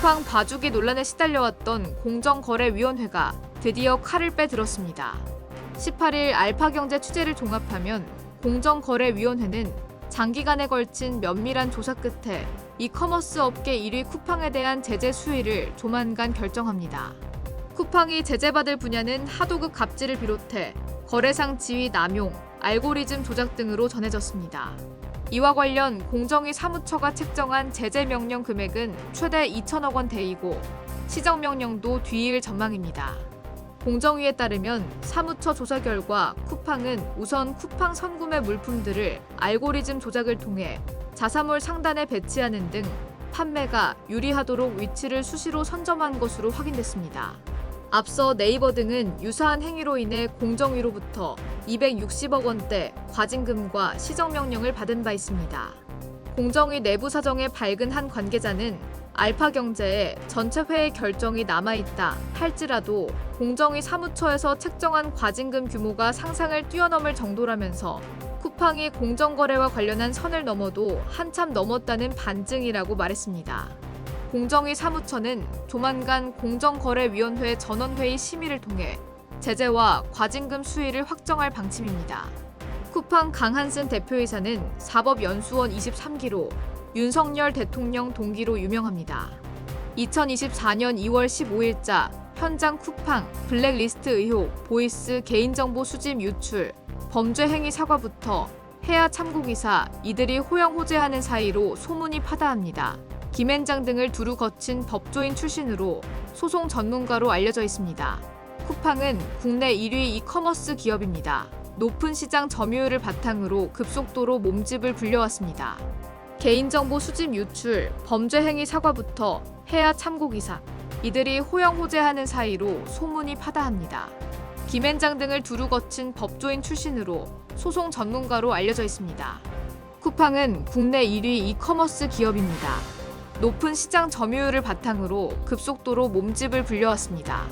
쿠팡 봐주기 논란에 시달려왔던 공정거래위원회가 드디어 칼을 빼들었습니다. 18일 알파경제 취재를 종합하면 공정거래위원회는 장기간에 걸친 면밀한 조사 끝에 이커머스 업계 1위 쿠팡에 대한 제재 수위를 조만간 결정합니다. 쿠팡이 제재받을 분야는 하도급 갑질을 비롯해 거래상 지위 남용, 알고리즘 조작 등으로 전해졌습니다. 이와 관련 공정위 사무처가 책정한 제재 명령 금액은 최대 2천억 원 대이고 시정 명령도 뒤이을 전망입니다. 공정위에 따르면 사무처 조사 결과 쿠팡은 우선 쿠팡 선구매 물품들을 알고리즘 조작을 통해 자사몰 상단에 배치하는 등 판매가 유리하도록 위치를 수시로 선점한 것으로 확인됐습니다. 앞서 네이버 등은 유사한 행위로 인해 공정위로부터 260억 원대 과징금과 시정명령을 받은 바 있습니다. 공정위 내부 사정에 밝은 한 관계자는 알파경제에 전체 회의 결정이 남아있다 할지라도 공정위 사무처에서 책정한 과징금 규모가 상상을 뛰어넘을 정도라면서 쿠팡이 공정거래와 관련한 선을 넘어도 한참 넘었다는 반증이라고 말했습니다. 공정위 사무처는 조만간 공정거래위원회 전원회의 심의를 통해 제재와 과징금 수위를 확정할 방침입니다. 쿠팡 강한슨 대표이사는 사법연수원 23기로 윤석열 대통령 동기로 유명합니다. 2024년 2월 15일자 현장 쿠팡 블랙리스트 의혹 보이스 개인정보 수집 유출 범죄 행위 사과부터 해야 참고기사 이들이 호영 호재하는 사이로 소문이 파다합니다. 김앤장 등을 두루 거친 법조인 출신으로 소송 전문가로 알려져 있습니다. 쿠팡은 국내 1위 이커머스 기업입니다. 높은 시장 점유율을 바탕으로 급속도로 몸집을 불려왔습니다. 개인정보 수집 유출, 범죄 행위 사과부터 해야 참고 기사, 이들이 호영 호재하는 사이로 소문이 파다합니다. 김앤장 등을 두루 거친 법조인 출신으로 소송 전문가로 알려져 있습니다. 쿠팡은 국내 1위 이커머스 기업입니다. 높은 시장 점유율을 바탕으로 급속도로 몸집을 불려왔습니다.